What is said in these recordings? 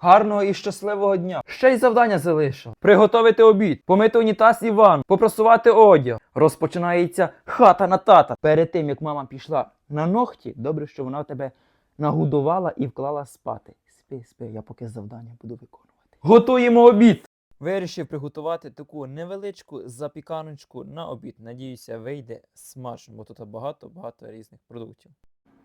Гарного і щасливого дня. Ще й завдання залишив. Приготовити обід, помити унітаз і ванну, попрасувати одяг. Розпочинається хата на тата. Перед тим як мама пішла на ногті, добре, що вона тебе нагодувала і вклала спати. Спи, спи, я поки завдання буду виконувати. Готуємо обід. Вирішив приготувати таку невеличку запіканочку на обід. Надіюся, вийде смачно, бо тут багато-багато різних продуктів.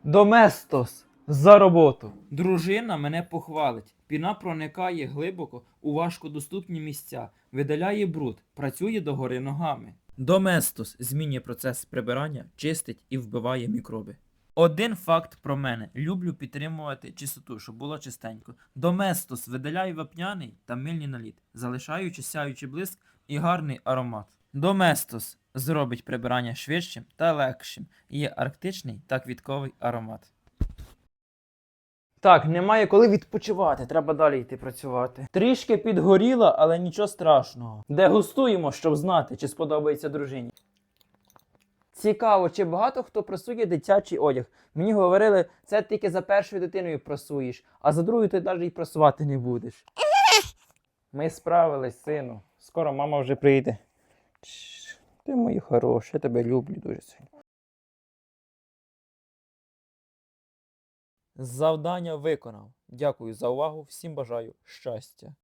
Доместос за роботу. Дружина мене похвалить. Піна проникає глибоко у важкодоступні місця, видаляє бруд, працює догори ногами. Доместос змінює процес прибирання, чистить і вбиває мікроби. Один факт про мене: люблю підтримувати чистоту, щоб було чистенько. Доместос видаляє вапняний та мильний наліт, залишаючи сяючий блиск і гарний аромат. Доместос зробить прибирання швидшим та легшим. Є арктичний та квітковий аромат. Так, немає коли відпочивати, треба далі йти працювати. Трішки підгоріла, але нічого страшного. Дегустуємо, щоб знати, чи сподобається дружині. Цікаво, чи багато хто прасує дитячий одяг. Мені говорили, це тільки за першою дитиною прасуєш, а за другою ти навіть і прасувати не будеш. Ми справились, сину. Скоро мама вже прийде. Ти мої хороший, я тебе люблю дуже сильно. Завдання виконав. Дякую за увагу. Всім бажаю щастя.